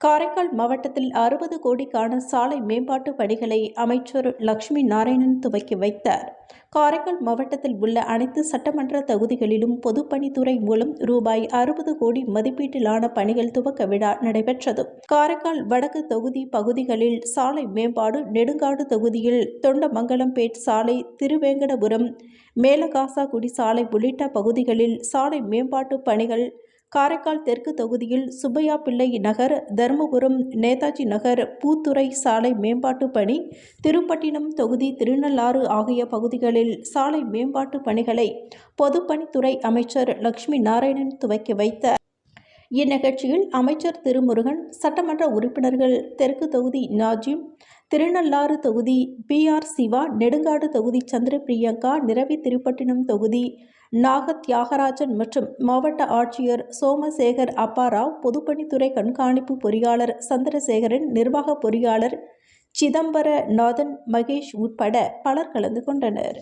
காரைக்கால் மாவட்டத்தில் அறுபது கோடிக்கான சாலை மேம்பாட்டு பணிகளை அமைச்சர் லட்சுமி நாராயணன் துவக்கி வைத்தார். காரைக்கால் மாவட்டத்தில் உள்ள அனைத்து சட்டமன்ற தொகுதிகளிலும் பொதுப்பணித்துறை மூலம் ரூபாய் அறுபது கோடி மதிப்பீட்டிலான பணிகள் துவக்க விழா நடைபெற்றது. காரைக்கால் வடக்கு தொகுதி பகுதிகளில் சாலை மேம்பாடு நெடுங்காடு தொகுதியில் தொண்டமங்கலம்பேட் சாலை திருவேங்கடபுரம் மேலகாசாகுடி சாலை உள்ளிட்ட பகுதிகளில் சாலை மேம்பாட்டு பணிகள் காரைக்கால் தெற்கு தொகுதியில் சுப்பையா பிள்ளை நகர் தருமபுரம் நேதாஜி நகர் பூத்துறை சாலை மேம்பாட்டு பணி திருப்பட்டினம் தொகுதி திருநள்ளாறு ஆகிய பகுதிகளில் சாலை மேம்பாட்டு பணிகளை பொதுப்பணித்துறை அமைச்சர் லட்சுமி நாராயணன் துவக்கி வைத்தார் இந்நிகழ்ச்சியில் அமைச்சர் திருமுருகன் சட்டமன்ற உறுப்பினர்கள் தெற்கு தொகுதி நாஜிம் திருநள்ளாறு தொகுதி பி. ஆர். சிவா நெடுங்காடு தொகுதி சந்திர பிரியங்கா நிரவி திருப்பட்டினம் தொகுதி நாக தியாகராஜன் மற்றும் மாவட்ட ஆட்சியர் சோமசேகர் அப்பாராவ் பொதுப்பணித்துறை கண்காணிப்பு பொறியாளர் சந்திரசேகரன் நிர்வாக பொறியாளர் சிதம்பர நாதன் மகேஷ் உட்பட பலர் கலந்து கொண்டனர்.